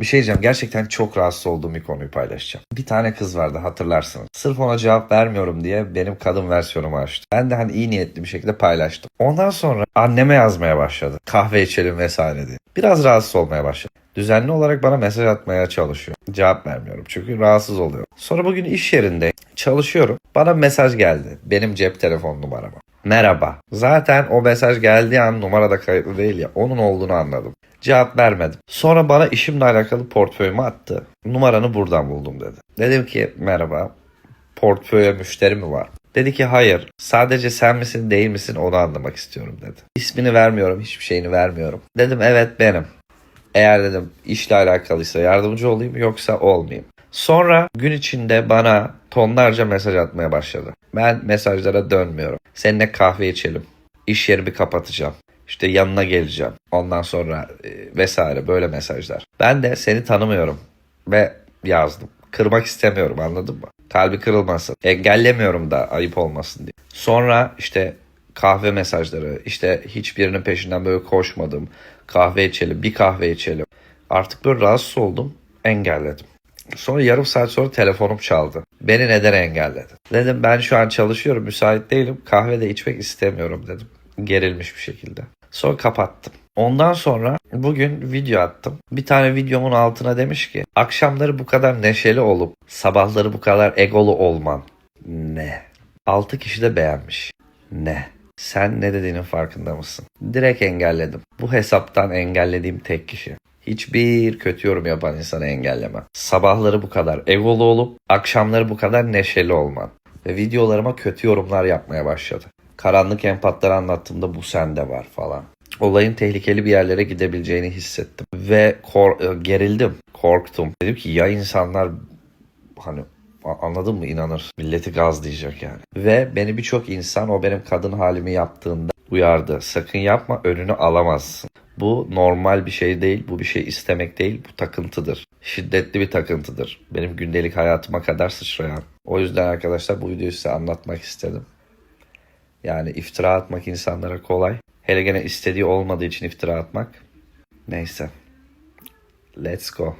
Bir şey diyeceğim. Gerçekten çok rahatsız olduğum bir konuyu paylaşacağım. Bir tane kız vardı hatırlarsınız. Sırf ona cevap vermiyorum diye benim kadın versiyonumu açtı. Ben de hani iyi niyetli bir şekilde paylaştım. Ondan sonra anneme yazmaya başladı. Kahve içelim vesaire diye. Biraz rahatsız olmaya başladı. Düzenli olarak bana mesaj atmaya çalışıyor. Cevap vermiyorum çünkü rahatsız oluyor. Sonra bugün iş yerinde çalışıyorum. Bana mesaj geldi. Benim cep telefon numarama. Merhaba. Zaten o mesaj geldiği an numarada kayıtlı değil ya. Onun olduğunu anladım. Cevap vermedim. Sonra bana işimle alakalı portföyümü attı. Numaranı buradan buldum dedi. Dedim ki merhaba. Portföye müşteri mi var? Dedi ki hayır. Sadece sen misin değil misin onu anlamak istiyorum dedi. İsmini vermiyorum. Hiçbir şeyini vermiyorum. Dedim evet benim. Eğer dedim işle alakalıysa yardımcı olayım yoksa olmayayım. Sonra gün içinde bana tonlarca mesaj atmaya başladı. Ben mesajlara dönmüyorum. Seninle kahve içelim. İş yerimi kapatacağım. İşte yanına geleceğim. Ondan sonra e, vesaire böyle mesajlar. Ben de seni tanımıyorum ve yazdım. Kırmak istemiyorum anladın mı? Kalbi kırılmasın. Engellemiyorum da ayıp olmasın diye. Sonra işte kahve mesajları işte hiçbirinin peşinden böyle koşmadım. Kahve içelim bir kahve içelim. Artık böyle rahatsız oldum engelledim. Sonra yarım saat sonra telefonum çaldı. Beni neden engelledi? Dedim ben şu an çalışıyorum müsait değilim kahve de içmek istemiyorum dedim. Gerilmiş bir şekilde. Sonra kapattım. Ondan sonra bugün video attım. Bir tane videomun altına demiş ki akşamları bu kadar neşeli olup sabahları bu kadar egolu olman ne? 6 kişi de beğenmiş. Ne? Sen ne dediğinin farkında mısın? Direkt engelledim. Bu hesaptan engellediğim tek kişi. Hiçbir kötü yorum yapan insanı engellemem. Sabahları bu kadar egolu olup akşamları bu kadar neşeli olman. Ve videolarıma kötü yorumlar yapmaya başladı. Karanlık empatları anlattığımda bu sende var falan. Olayın tehlikeli bir yerlere gidebileceğini hissettim. Ve kor- e, gerildim, korktum. Dedim ki ya insanlar hani anladın mı inanır. Milleti gazlayacak yani. Ve beni birçok insan o benim kadın halimi yaptığında uyardı. Sakın yapma önünü alamazsın. Bu normal bir şey değil. Bu bir şey istemek değil. Bu takıntıdır. Şiddetli bir takıntıdır. Benim gündelik hayatıma kadar sıçrayan. O yüzden arkadaşlar bu videoyu size anlatmak istedim. Yani iftira atmak insanlara kolay. Hele gene istediği olmadığı için iftira atmak. Neyse. Let's go.